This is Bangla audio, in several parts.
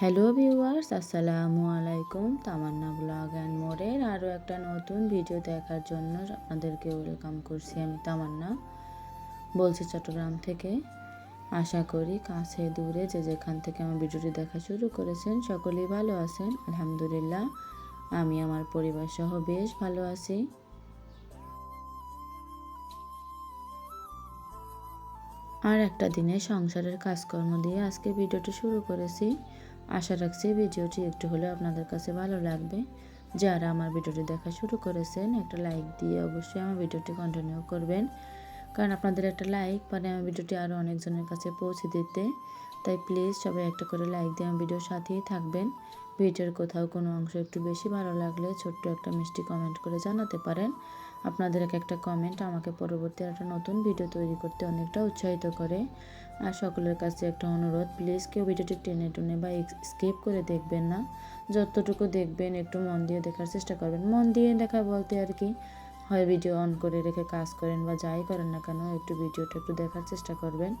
হ্যালো ভিউয়ার্স আসসালামু আলাইকুম তামান্না ব্লগ অ্যান্ড মোড়ের আরও একটা নতুন ভিডিও দেখার জন্য আপনাদেরকে ওয়েলকাম করছি আমি তামান্না। বলছি চট্টগ্রাম থেকে। আশা করি কাছে দূরে যে যেখান থেকে আমার ভিডিওটি দেখা শুরু করেছেন, সকলেই ভালো আছেন। আলহামদুলিল্লাহ, আমি আমার পরিবার সহ বেশ ভালো আছি। আর একটা দিনে সংসারের কাজকর্ম দিয়ে আজকে ভিডিওটি শুরু করেছি। আশা রাখছি ভিডিওটি একটু হলেও আপনাদের কাছে ভালো লাগবে। যারা আমার ভিডিওটি দেখা শুরু করেছেন, একটা লাইক দিয়ে অবশ্যই আমার ভিডিওটি কন্টিনিউ করবেন। কারণ আপনাদের একটা লাইক মানে আমার ভিডিওটি আরও অনেকজনের কাছে পৌঁছে দিতে। তাই প্লিজ সবাই একটা করে লাইক দিয়ে আমার ভিডিওর সাথেই থাকবেন। ভিডিওর কোথাও কোনো অংশ একটু বেশি ভালো লাগলে ছোট্ট একটা মিষ্টি কমেন্ট করে জানাতে পারেন। আপনাদের এক একটা কমেন্ট আমাকে পরবর্তী একটা নতুন ভিডিও তৈরি করতে অনেকটা উৎসাহিত করে। আর সকলের কাছে একটা অনুরোধ প্লিজ কেউ ভিডিওটি টেনে টুনে বা স্কিপ করে দেখবেন না। যতটুকু দেখবেন, একটু মন দিয়ে দেখার চেষ্টা করবেন। মন দিয়ে দেখা বলতে আর কি, হয় ভিডিও অন করে রেখে কাজ করেন বা যাই করেন না কেন, একটু ভিডিওটা একটু দেখার চেষ্টা করবেন।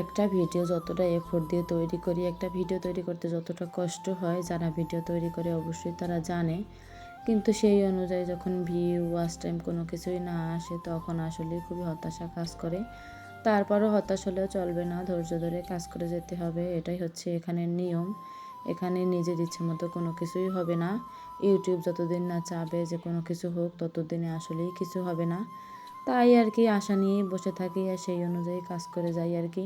একটা ভিডিও যতটা এফোর্ট দিয়ে তৈরি করি, একটা ভিডিও তৈরি করতে যতটা কষ্ট হয়, যারা ভিডিও তৈরি করে অবশ্যই তারা জানে। কিন্তু সেই অনুযায়ী যখন ভিউ ওয়াচ টাইম কোনো কিছুই না আসে, তখন আসলে খুবই হতাশা কাজ করে। তারপরও হতাশ হলেও চলবে না, ধৈর্য ধরে কাজ করে যেতে হবে, এটাই হচ্ছে এখানের নিয়ম। এখানে নিজের ইচ্ছে মতো কোনো কিছুই হবে না। ইউটিউব যতদিন না চাবে যে কোনো কিছু হোক, ততদিনে আসলেই কিছু হবে না। তাই আর কি, আশা নিয়েই বসে থাকি আর সেই অনুযায়ী কাজ করে যাই আর কি।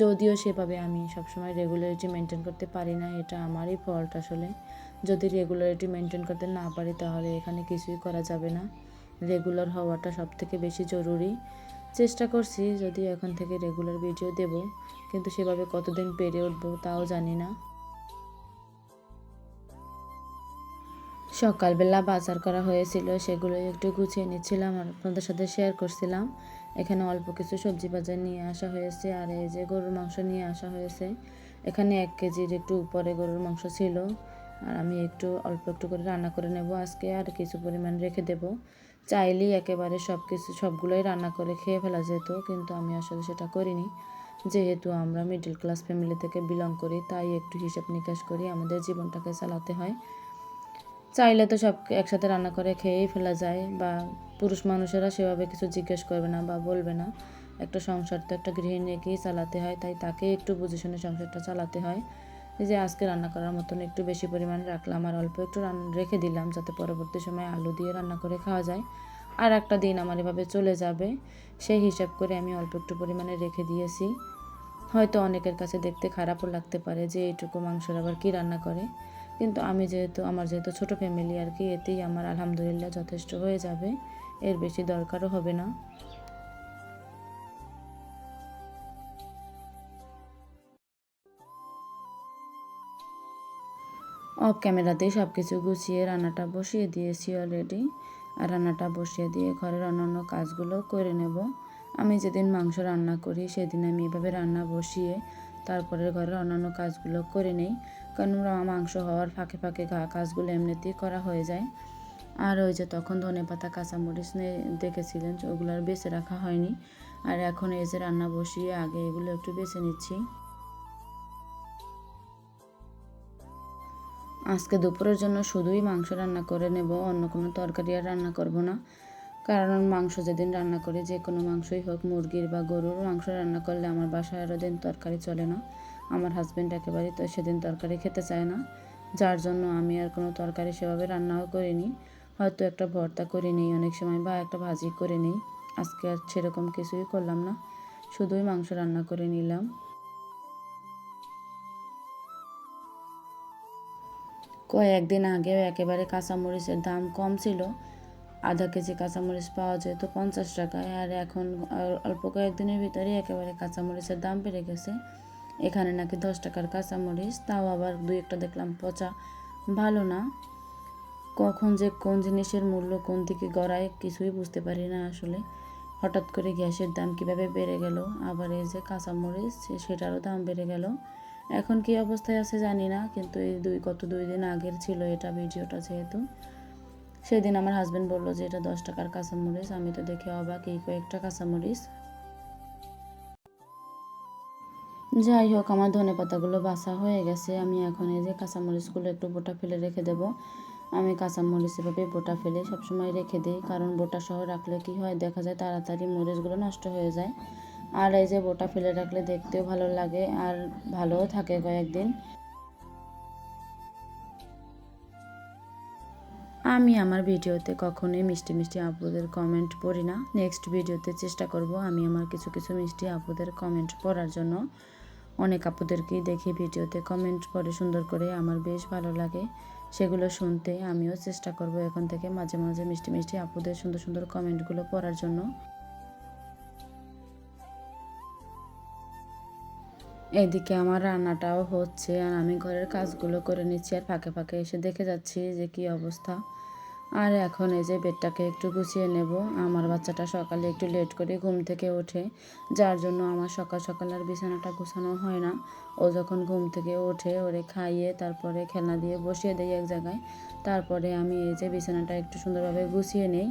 যদিও সেভাবে আমি সবসময় রেগুলারিটি মেনটেন করতে পারি না, এটা আমারই ফল্ট আসলে। যদি রেগুলারিটি মেনটেন করতে না পারি, তাহলে এখানে কিছুই করা যাবে না। রেগুলার হওয়াটা সব থেকে বেশি জরুরি। চেষ্টা করছি যদি এখন থেকে রেগুলার ভিডিও দেব, কিন্তু সেভাবে কতদিন পেরে উঠবো তাও জানি না। সকালবেলা বাজার করা হয়েছিল সেগুলো একটু গুছিয়ে নিচ্ছিলাম আর আপনাদের সাথে শেয়ার করছিলাম। এখানে অল্প কিছু সবজি বাজার নিয়ে আসা হয়েছে আর এই যে গরুর মাংস নিয়ে আসা হয়েছে। এখানে এক কেজির একটু উপরে গরুর মাংস ছিল। আর আমি একটু অল্প একটু করে রান্না করে নেব আজকে, আর কিছু পরিমাণ রেখে দেব। চাইলেই একেবারে সব কিছু সবগুলোই রান্না করে খেয়ে ফেলা যেত, কিন্তু আমি আসলে সেটা করিনি। যেহেতু আমরা মিডল ক্লাস ফ্যামিলি থেকে বিলং করি, তাই একটু হিসাব নিকাশ করি, আমাদের জীবনটাকে চালাতে হয়। চাইলে তো সব একসাথে রান্না করে খেয়েই ফেলা যায়, বা পুরুষ মানুষেরা সেভাবে কিছু জিজ্ঞেস করবে না বা বলবে না। একটা সংসার তো একটা গৃহিণীকেই চালাতে হয়, তাই তাকে একটু বুঝে শুনে সংসারটা চালাতে হয়। এই যে আজকে রান্না করার মতন একটু বেশি পরিমাণে রাখলাম আর অল্প একটু রেখে দিলাম যাতে পরবর্তী সময় আলু দিয়ে রান্না করে খাওয়া যায়। আর একটা দিন আমার এভাবে চলে যাবে, সেই হিসাব করে আমি অল্প একটু পরিমাণে রেখে দিয়েছি। হয়তো অনেকের কাছে দেখতে খারাপও লাগতে পারে যে এইটুকু মাংসের আবার কী রান্না করে। কিন্তু আমি যেহেতু আমার যেহেতু ছোটো ফ্যামিলি আর কি, এতেই আমার আলহামদুলিল্লাহ যথেষ্ট হয়ে যাবে, এর বেশি দরকারও হবে না। অফ ক্যামেরাতেই সব কিছু গুছিয়ে রান্নাটা বসিয়ে দিয়েছি অলরেডি আর রান্নাটা বসিয়ে দিয়ে ঘরের অন্যান্য কাজগুলো করে নেব। আমি যেদিন মাংস রান্না করি, সেদিন আমি এভাবে রান্না বসিয়ে তারপরে ঘরের অন্যান্য কাজগুলো করে নেই। কারণ মাংস হওয়ার ফাঁকে ফাঁকে কাজগুলো এমনিতেই করা হয়ে যায়। আর ওই যে তখন ধনে পাতা, কাঁচামরিচ দেখেছিলেন ওগুলো আর বেছে রাখা হয়নি। আর এখন এই যে রান্না বসিয়ে আগে এগুলো একটু বেছে নিচ্ছি। আজকে দুপুরের জন্য শুধুই মাংস রান্না করে নেব, অন্য কোনো তরকারি আর রান্না করব না। কারণ মাংস যেদিন রান্না করি, যে কোনো মাংসই হোক, মুরগির বা গরুর মাংস রান্না করলে আমার বাসায় আরও দিন তরকারি চলে না। আমার হাজব্যান্ড একেবারেই তো সেদিন তরকারি খেতে চায় না। যার জন্য আমি আর কোনো তরকারি সেভাবে রান্নাও করিনি। হয়তো একটা ভর্তা করে নিই অনেক সময় বা একটা ভাজি করে নিই আজকে আর সেরকম কিছুই করলাম না। শুধুই মাংস রান্না করে নিলাম। কয়েকদিন আগেও একেবারে কাঁচামরিচের দাম কম ছিল। আধা কেজি কাঁচামরিচ পাওয়া যেত পঞ্চাশ টাকায় আর এখন অল্প কয়েকদিনের ভিতরেই একেবারে কাঁচামরিচের দাম বেড়ে গেছে। এখানে নাকি দশ টাকার কাঁচামরিচ, তাও আবার দুই একটা দেখলাম পচা। ভালো না। কখন যে কোন জিনিসের মূল্য কোন দিকে গড়ায় কিছুই বুঝতে পারি না আসলে। হঠাৎ করে গ্যাসের দাম কীভাবে বেড়ে গেল? আবার এই যে কাঁচামরিচ সেটারও দাম বেড়ে গেল। এখন কি অবস্থায় আছে জানি না, কিন্তু এই দুই কত দুই দিন আগের ছিল এটা ভিডিওটা যেহেতু। সেদিন আমার হাজব্যান্ড বলল যে এটা দশ টাকার কাঁচামরিচ, আমি তো দেখে অবাক এই কয়েকটা কাঁচামরিচ। যাই হোক, আমার ধনে পাতাগুলো বাসা হয়ে গেছে, আমি এখন এই যে কাঁচামরিচগুলো একটু বোটা ফেলে রেখে দেব। আমি কাঁচামরিচ এভাবে বোটা ফেলে সবসময় রেখে দিই, কারণ বোটা সহ রাখলে কি হয়, দেখা যায় তাড়াতাড়ি মরিচগুলো নষ্ট হয়ে যায়। আর এই যে বোটা ফেলে রাখলে দেখতেও ভালো লাগে আর ভালোও থাকে কয়েকদিন। আমি আমার ভিডিওতে কখনোই মিষ্টি মিষ্টি আপুদের কমেন্ট পড়ি না। নেক্সট ভিডিওতে চেষ্টা করব আমি আমার কিছু কিছু মিষ্টি আপুদের কমেন্ট পড়ার জন্য। অনেক আপুদেরকেই দেখি ভিডিওতে কমেন্ট পড়ে সুন্দর করে, আমার বেশ ভালো লাগে। সেগুলো শুনতে আমিও চেষ্টা করব এখন থেকে মাঝে মাঝে মিষ্টি মিষ্টি আপুদের সুন্দর সুন্দর কমেন্টগুলো পড়ার জন্য। এদিকে আমার রান্নাটাও হচ্ছে আর আমি ঘরের কাজগুলো করে নিচ্ছি আর ফাঁকে ফাঁকে এসে দেখে যাচ্ছি যে কি অবস্থা। আর এখন এই যে বেডটাকে একটু গুছিয়ে নেব। আমার বাচ্চাটা সকালে একটু লেট করে ঘুম থেকে ওঠে, যার জন্য আমার সকাল সকাল আর বিছানাটা গুছানো হয় না। ও যখন ঘুম থেকে ওঠে, ওরে খাইয়ে তারপরে খেলনা দিয়ে বসিয়ে দেয় এক জায়গায়। তারপরে আমি এই যে বিছানাটা একটু সুন্দরভাবে গুছিয়ে নেই।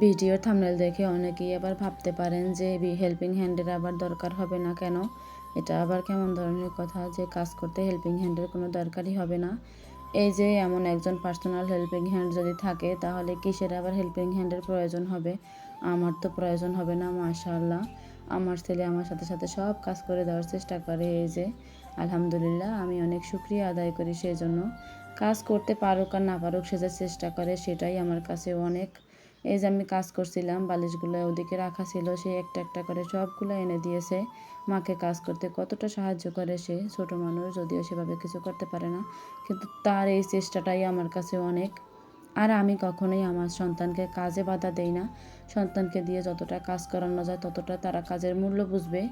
ভিডিওর থামনেল দেখে অনেকেই আবার ভাবতে পারেন যে হেল্পিং হ্যান্ডের আবার দরকার হবে না কেন? এটা আবার কেমন ধরনের কথা যে কাজ করতে হেল্পিং হ্যান্ডের কোনো দরকারই হবে না? এই যে এমন একজন পার্সোনাল হেল্পিং হ্যান্ড যদি থাকে, তাহলে কিসের আবার হেল্পিং হ্যান্ডের প্রয়োজন হবে? আমার তো প্রয়োজন হবে না, মাশাআল্লাহ। আমার ছেলে আমার সাথে সাথে সব কাজ করে দেওয়ার চেষ্টা করে এই যে। আলহামদুলিল্লাহ, আমি অনেক সুক্রিয়া আদায় করি সেই জন্য কাজ করতে পারুক আর না পারুক সে চেষ্টা করে, সেটাই আমার কাছে অনেক এই যে আমি কাজ করছিলাম, বালিশগুলো ওদিকে রাখা ছিল, সে একটা একটা করে সবগুলো এনে দিয়েছে। মাকে কাজ করতে কতটা সাহায্য করে সে, ছোট মানুষ, যদিও সেভাবে কিছু করতে পারে না, কিন্তু তার এই চেষ্টাটাই আমার কাছে অনেক। আর আমি কখনোই আমার সন্তানকে কাজে বাধা দেই না। সন্তানকে দিয়ে যতটা কাজ করানো যায়, ততটা তারা কাজের মূল্য বুঝবে,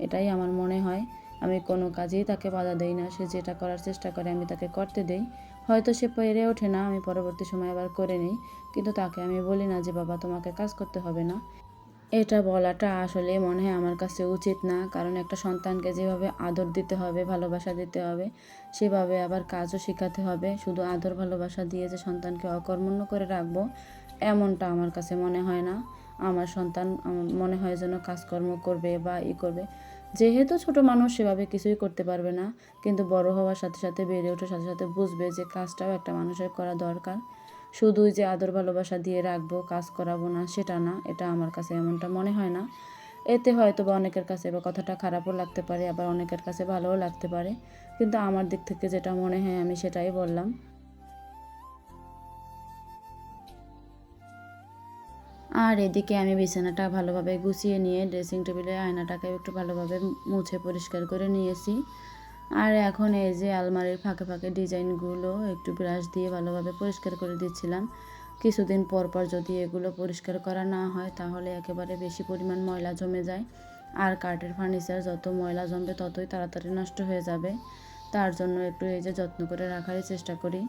এটাই আমার মনে হয়। আমি কোনো কাজেই তাকে বাধা দেই না, সে যেটা করার চেষ্টা করে, আমি তাকে করতে দেই। হয়তো সে পেরে ওঠে না, আমি পরবর্তী সময় আবার করে নিই। কিন্তু তাকে আমি বলি না যে, বাবা, তোমাকে কাজ করতে হবে না। এটা বলাটা আসলে মনে হয় আমার কাছে উচিত না। কারণ একটা সন্তানকে যেভাবে আদর দিতে হবে, ভালোবাসা দিতে হবে, সেভাবে আবার কাজও শেখাতে হবে। শুধু আদর, ভালোবাসা দিয়ে যে সন্তানকে অকর্মণ্য করে রাখব, এমনটা আমার কাছে মনে হয় না। আমার সন্তান মনে হয় যেন কাজকর্ম করবে বা ই করবে। যেহেতু ছোট মানুষ সেভাবে কিছুই করতে পারবে না, কিন্তু বড় হওয়ার সাথে সাথে বেড়ে ওঠার সাথে সাথে বুঝবে যে কাজটাও একটা মানুষের করা দরকার। শুধুই যে আদর ভালোবাসা দিয়ে রাখব, কাজ করাবো না, সেটা না, এটা আমার কাছে এমনটা মনে হয় না। এতে হয়তো বা অনেকের কাছে বা কথাটা খারাপও লাগতে পারে, আবার অনেকের কাছে ভালোও লাগতে পারে, কিন্তু আমার দিক থেকে যেটা মনে হয় আমি সেটাই বললাম। আর এদিকে আমি বিছানাটা ভালোভাবে গুছিয়ে নিয়ে ড্রেসিং টেবিলে আয়নাটাকে একটু ভালোভাবে মুছে পরিষ্কার করে নিয়েছি। আর এখন এই যে আলমারির ফাঁকে ফাঁকে ডিজাইনগুলো একটু ব্রাশ দিয়ে ভালোভাবে পরিষ্কার করে দিচ্ছিলাম। কিছুদিন পর পর যদি এগুলো পরিষ্কার করা না হয়, তাহলে একেবারে বেশি পরিমাণ ময়লা জমে যায়। আর কাঠের ফার্নিচার যত ময়লা জমবে, ততই তাড়াতাড়ি নষ্ট হয়ে যাবে। তার জন্য একটু এই যে যত্ন করে রাখারই চেষ্টা করি।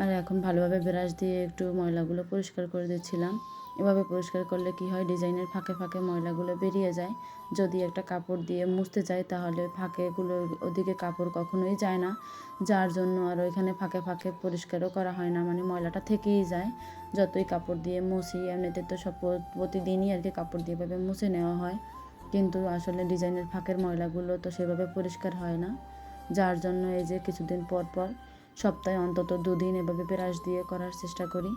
আর এখন ভালোভাবে ব্রাশ দিয়ে একটু ময়লাগুলো পরিষ্কার করে দিচ্ছিলাম। এভাবে পরিষ্কার করলে কি হয়? ডিজাইনের ফাঁকে ফাঁকে ময়লাগুলো বেরিয়ে যায়। যদি একটা কাপড় দিয়ে মুছতে যাই, তাহলে ফাঁকেগুলো ওদিকে কাপড় কখনোই যায় না। যার জন্য আর ওইখানে ফাঁকে ফাঁকে পরিষ্কারও করা হয় না। মানে ময়লাটা থেকেই যায়। যতই কাপড় দিয়ে মুছি, এমনিতে তো সব প্রতিদিনই আর কি কাপড় দিয়ে এভাবে মুছে নেওয়া হয়। কিন্তু আসলে ডিজাইনের ফাঁকের ময়লাগুলো তো সেভাবে পরিষ্কার হয় না। যার জন্য এই যে কিছুদিন পর পর সপ্তাহে অন্তত দুদিন এভাবে ব্রাশ দিয়ে করার চেষ্টা করি।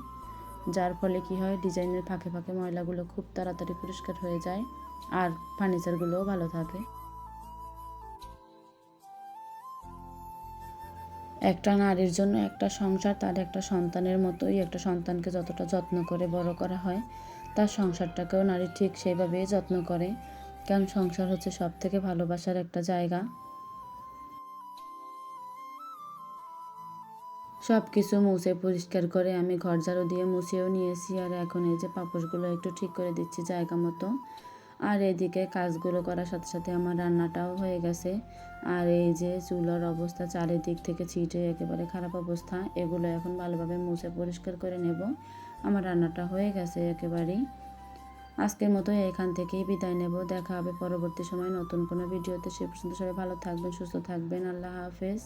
যার ফলে কি হয়, ডিজাইনের ফাঁকে ফাঁকে ময়লাগুলো খুব তাড়াতাড়ি পরিষ্কার হয়ে যায় আর ফার্নিচারগুলোও ভালো থাকে। একটা নারীর জন্য একটা সংসার, তার একটা সন্তানের মতোই একটা সন্তানকে যতটা যত্ন করে বড় করা হয়, তার সংসারটাকেও নারী ঠিক সেইভাবেই যত্ন করে। কারণ সংসার হচ্ছে সব থেকে ভালোবাসার একটা জায়গা। সব কিছু মুছে পরিষ্কার করে আমি ঘর ঝাড়ু দিয়ে মুছেও নিয়েছি আর এখন এই যে পাপোশগুলো একটু ঠিক করে দিচ্ছি জায়গা মতো। আর এদিকে কাজগুলো করার সাথে সাথে আমার রান্নাটাও হয়ে গেছে। আর এই যে চুলার অবস্থা চারিদিক থেকে ছিটে একেবারে খারাপ অবস্থা, এগুলো এখন ভালোভাবে মুছে পরিষ্কার করে নেব। আমার রান্নাটা হয়ে গেছে একেবারেই। আজকের মতো এখান থেকেই বিদায় নেব। দেখা হবে পরবর্তী সময় নতুন কোনো ভিডিওতে। সে পর্যন্ত সবাই ভালো থাকবেন, সুস্থ থাকবেন। আল্লাহ হাফেজ।